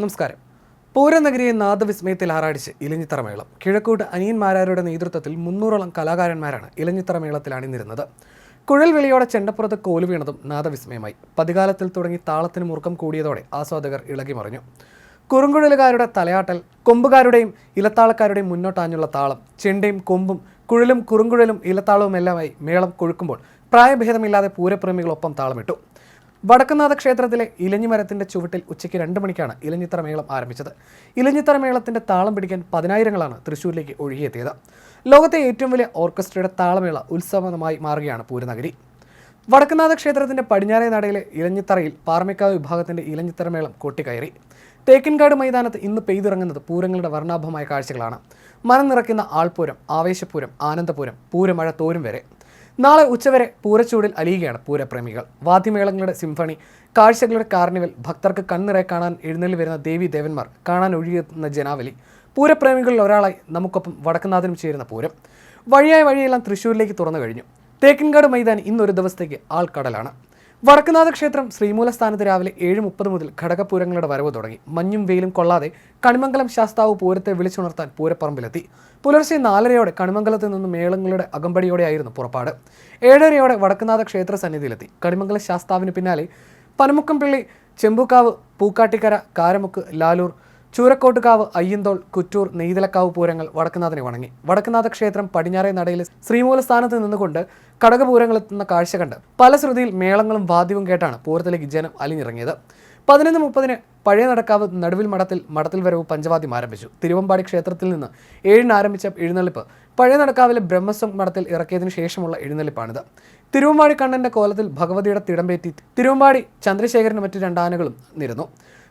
നമസ്കാരം. പൂരനഗരിയെ നാദവിസ്മയത്തിൽ ആറാടിച്ച് ഇലഞ്ഞിത്തറമേളം. കിഴക്കോട്ട് അനിയന്മാരാരുടെ നേതൃത്വത്തിൽ മുന്നൂറോളം കലാകാരന്മാരാണ് ഇലഞ്ഞിത്തറമേളത്തിൽ അണിനിരുന്നത് കുഴൽ വിളിയോടെ ചെണ്ടപ്പുറത്ത് കോലു വീണതും നാദവിസ്മയമായി. പതികാലത്തിൽ തുടങ്ങി താളത്തിന് മുറുക്കം കൂടിയതോടെ ആസ്വാദകർ ഇളകിമറിഞ്ഞു കുറുങ്കുഴലുകാരുടെ തലയാട്ടൽ കൊമ്പുകാരുടെയും ഇലത്താളക്കാരുടെയും മുന്നോട്ടാഞ്ഞുള്ള താളം ചെണ്ടയും കൊമ്പും കുഴലും കുറുങ്കുഴലും ഇലത്താളവും എല്ലാമായി മേളം കൊഴുക്കുമ്പോൾ പ്രായഭേദമില്ലാതെ പൂരപ്രേമികളൊപ്പം താളമിട്ടു. വടക്കുന്നാഥ ക്ഷേത്രത്തിലെ ഇലഞ്ഞിമരത്തിന്റെ ചുവട്ടിൽ ഉച്ചയ്ക്ക് രണ്ട് മണിക്കാണ് ഇലഞ്ഞിത്തറ മേളം ആരംഭിച്ചത്. ഇലഞ്ഞിത്തറ മേളത്തിന്റെ താളം പിടിക്കാൻ പതിനായിരങ്ങളാണ് തൃശ്ശൂരിലേക്ക് ഒഴുകിയെത്തിയത്. ലോകത്തെ ഏറ്റവും വലിയ ഓർക്കസ്ട്രയുടെ താളമേള ഉത്സവമായി മാറുകയാണ് പൂരനഗരി. വടക്കുന്നാഥ ക്ഷേത്രത്തിന്റെ പടിഞ്ഞാറേ നടയിലെ ഇലഞ്ഞിത്തറയിൽ പാറമേക്കാവ് വിഭാഗത്തിന്റെ ഇലഞ്ഞിത്തറ മേളം കൊട്ടിക്കയറി. തേക്കിൻകാട് മൈതാനത്ത് ഇന്ന് പെയ്തിറങ്ങുന്നത് പൂരങ്ങളുടെ വർണാഭമായ കാഴ്ചകളാണ്. മനം നിറയ്ക്കുന്ന ആൾപൂരം ആവേശപൂരം ആനന്ദപൂരം പൂരമഴ തോരും വരെ. നാളെ ഉച്ചവരെ പൂരച്ചൂടിൽ അലിയുകയാണ് പൂരപ്രേമികൾ. വാദ്യമേളങ്ങളുടെ സിംഫണി കാഴ്ചകളുടെ കാർണിവൽ ഭക്തർക്ക് കണ്ണിറെ കാണാൻ എഴുന്നള്ളി വരുന്ന ദേവി ദേവന്മാർ കാണാൻ ഒഴുകിയെത്തുന്ന ജനാവലി. പൂരപ്രേമികളിൽ ഒരാളായി നമുക്കൊപ്പം വടക്കുന്നാഥനും ചേരുന്ന പൂരം. വഴിയായ വഴിയെല്ലാം തൃശ്ശൂരിലേക്ക് തുറന്നു കഴിഞ്ഞു. തേക്കിൻകാട് മൈതാൻ ഇന്നൊരു ദിവസത്തേക്ക് ആൾക്കടലാണ്. വടക്കുനാഥ ക്ഷേത്രം ശ്രീമൂലസ്ഥാനത്ത് രാവിലെ ഏഴ് മുപ്പത് മുതൽ ഘടകപൂരങ്ങളുടെ വരവ് തുടങ്ങി. മഞ്ഞും വെയിലും കൊള്ളാതെ കണിമംഗലം ശാസ്താവ് പൂരത്തെ വിളിച്ചുണർത്താൻ പൂരപ്പറമ്പിലെത്തി. പുലർച്ചെ നാലരയോടെ കണിമംഗലത്ത് നിന്ന് മേളങ്ങളുടെ അകമ്പടിയോടെയായിരുന്നു പുറപ്പാട്. ഏഴരയോടെ വടക്കുനാഥ ക്ഷേത്ര സന്നിധിയിലെത്തി. കണിമംഗലം ശാസ്താവിന് പിന്നാലെ പനമുക്കംപിള്ളി ചെമ്പൂക്കാവ് പൂക്കാട്ടിക്കര കാരമുക്ക് ലാലൂർ ചൂരക്കോട്ടുകാവ് അയ്യന്തോൾ കുറ്റൂർ നെയ്തലക്കാവ് പൂരങ്ങൾ വടക്കുനാഥനെ വണങ്ങി. വടക്കുനാഥ ക്ഷേത്രം പടിഞ്ഞാറേ നടയിൽ ശ്രീമൂലസ്ഥാനത്ത് നിന്നുകൊണ്ട് കടകപൂരങ്ങളെത്തുന്ന കാഴ്ച കണ്ട് പല ശ്രുതിയിൽ മേളങ്ങളും വാദ്യവും കേട്ടാണ് പൂരത്തിലേക്ക് ജനം അലിഞ്ഞിറങ്ങിയത്. പതിനൊന്ന് മുപ്പതിന് പഴയ നടക്കാവ് നടുവിൽ മഠത്തിൽ മഠത്തിൽ വരവ് പഞ്ചവാദ്യം ആരംഭിച്ചു. തിരുവമ്പാടി ക്ഷേത്രത്തിൽ നിന്ന് ഏഴിന് ആരംഭിച്ച എഴുന്നള്ളിപ്പ് പഴയ നടക്കാവിലെ ബ്രഹ്മസ്വം മഠത്തിൽ ഇറക്കിയതിനു ശേഷമുള്ള എഴുന്നള്ളിപ്പാണിത്. തിരുവമ്പാടി കണ്ണന്റെ കോലത്തിൽ ഭഗവതിയുടെ തിടമ്പേറ്റി തിരുവമ്പാടി ചന്ദ്രശേഖരനും മറ്റു രണ്ടാനകളും നിരുന്നു.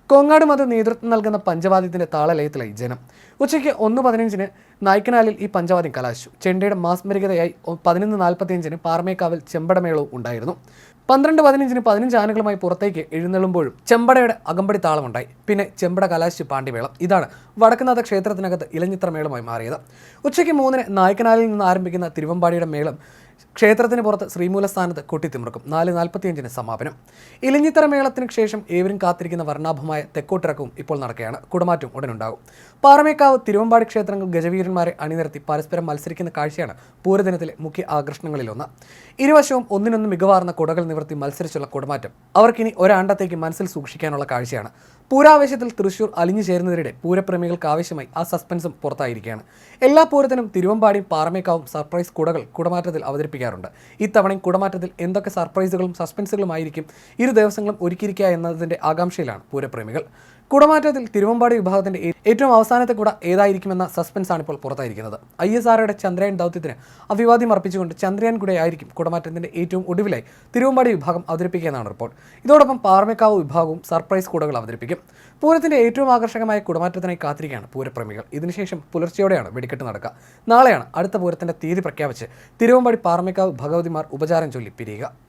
കോങ്ങാട് മത നേതൃത്വം നൽകുന്ന പഞ്ചവാദ്യത്തിന്റെ താളലയത്തിലായി ജനം. ഉച്ചയ്ക്ക് ഒന്ന് പതിനഞ്ചിന് നായ്ക്കനാലിൽ ഈ പഞ്ചവാദ്യം കലാശിച്ചു. ചെണ്ടയുടെ മാസ്മരികതയായി പതിനൊന്ന് നാൽപ്പത്തിയഞ്ചിന് പാറമേക്കാവിൽ ചെമ്പടമേളവും ഉണ്ടായിരുന്നു. പന്ത്രണ്ട് പതിനഞ്ചിന് പതിനഞ്ച് ആനകളുമായി പുറത്തേക്ക് എഴുന്നള്ളുമ്പോഴും ചെമ്പടയുടെ അകമ്പടി താളമുണ്ടായി. പിന്നെ ചെമ്പട കലാശിച്ച് പാണ്ഡിമേളം ഇതാണ് വടക്കുനാഥ ക്ഷേത്രത്തിനകത്ത് ഇലഞ്ഞിത്ര മേളമായി മാറിയത്. ഉച്ചയ്ക്ക് മൂന്നിന് നായ്ക്കനാലിൽ നിന്ന് ആരംഭിക്കുന്ന തിരുവമ്പാടിയുടെ മേളം ക്ഷേത്രത്തിന് പുറത്ത് ശ്രീമൂലസ്ഥാനത്ത് കൊട്ടിത്തിമിർക്കും. നാല് നാൽപ്പത്തിയഞ്ചിന് സമാപനം. ഇലഞ്ഞിത്തറ മേളത്തിന് ശേഷം ഏവരും കാത്തിരിക്കുന്ന വർണാഭമായ തെക്കോട്ടിറക്കവും ഇപ്പോൾ നടക്കുകയാണ്. കുടമാറ്റവും ഉടനുണ്ടാകും. പാറമേക്കാവ് തിരുവമ്പാടി ക്ഷേത്രങ്ങൾ ഗജവീരന്മാരെ അണിനിരത്തി പരസ്പരം മത്സരിക്കുന്ന കാഴ്ചയാണ് പൂരദിനത്തിലെ മുഖ്യ ആകർഷണങ്ങളിലൊന്ന്. ഇരുവശവും ഒന്നിനൊന്ന് മികവാർന്ന കുടകൾ നിവർത്തി മത്സരിച്ചുള്ള കുടമാറ്റം. അവർക്കിനി ഒരാണ്ടത്തേക്ക് മനസ്സിൽ സൂക്ഷിക്കാനുള്ള കാഴ്ചയാണ്. പൂരാവേശത്തിൽ തൃശൂർ അലിഞ്ഞു ചേരുന്നതിനിടെ പൂരപ്രേമികൾക്ക് ആവശ്യമായി ആ സസ്പെൻസും പുറത്തായിരിക്കുകയാണ്. എല്ലാ പൂരത്തിനും തിരുവമ്പാടിയും പാറമേക്കാവും സർപ്രൈസ് കുടകൾ കുടമാറ്റത്തിൽ അവതരിപ്പിക്കാറുണ്ട്. ഇത്തവണയും കുടമാറ്റത്തിൽ എന്തൊക്കെ സർപ്രൈസുകളും സസ്പെൻസുകളുമായിരിക്കും ഇരു ദിവസങ്ങളും ഒരുക്കിയിരിക്കുക എന്നതിന്റെ ആകാംക്ഷയിലാണ് പൂരപ്രേമികൾ. കുടമാറ്റത്തിൽ തിരുവമ്പാടി വിഭാഗത്തിന്റെ ഏറ്റവും അവസാനത്തെ കുട ഏതായിരിക്കുമെന്ന സസ്പെൻസ് ആണ് ഇപ്പോൾ പുറത്തായിരിക്കുന്നത്. ഐ എസ് ആർഒയുടെ ചന്ദ്രയാൻ ദൗത്യത്തിന് അഭിവാദ്യം അർപ്പിച്ചുകൊണ്ട് ചന്ദ്രയാൻ കുടയായിരിക്കും കുടമാറ്റത്തിന്റെ ഏറ്റവും ഒടുവിലായി തിരുവമ്പാടി വിഭാഗം അവതരിപ്പിക്കുക എന്നാണ് റിപ്പോർട്ട്. ഇതോടൊപ്പം പാർമേക്കാവ് വിഭാഗവും സർപ്രൈസ് കൂടകൾ അവതരിപ്പിക്കും. പൂരത്തിന്റെ ഏറ്റവും ആകർഷകമായ കുടമാറ്റത്തിനായി കാത്തിരിക്കുകയാണ് പൂരപ്രേമികൾ. ഇതിനുശേഷം പുലർച്ചെയോടെയാണ് വെടിക്കെട്ട് നടക്കുക. നാളെയാണ് അടുത്ത പൂരത്തിന്റെ തീയതി പ്രഖ്യാപിച്ച് തിരുവമ്പാടി പാർമേക്കാവ് ഭഗവതിമാർ ഉപചാരം ചൊല്ലി പിരിയുക.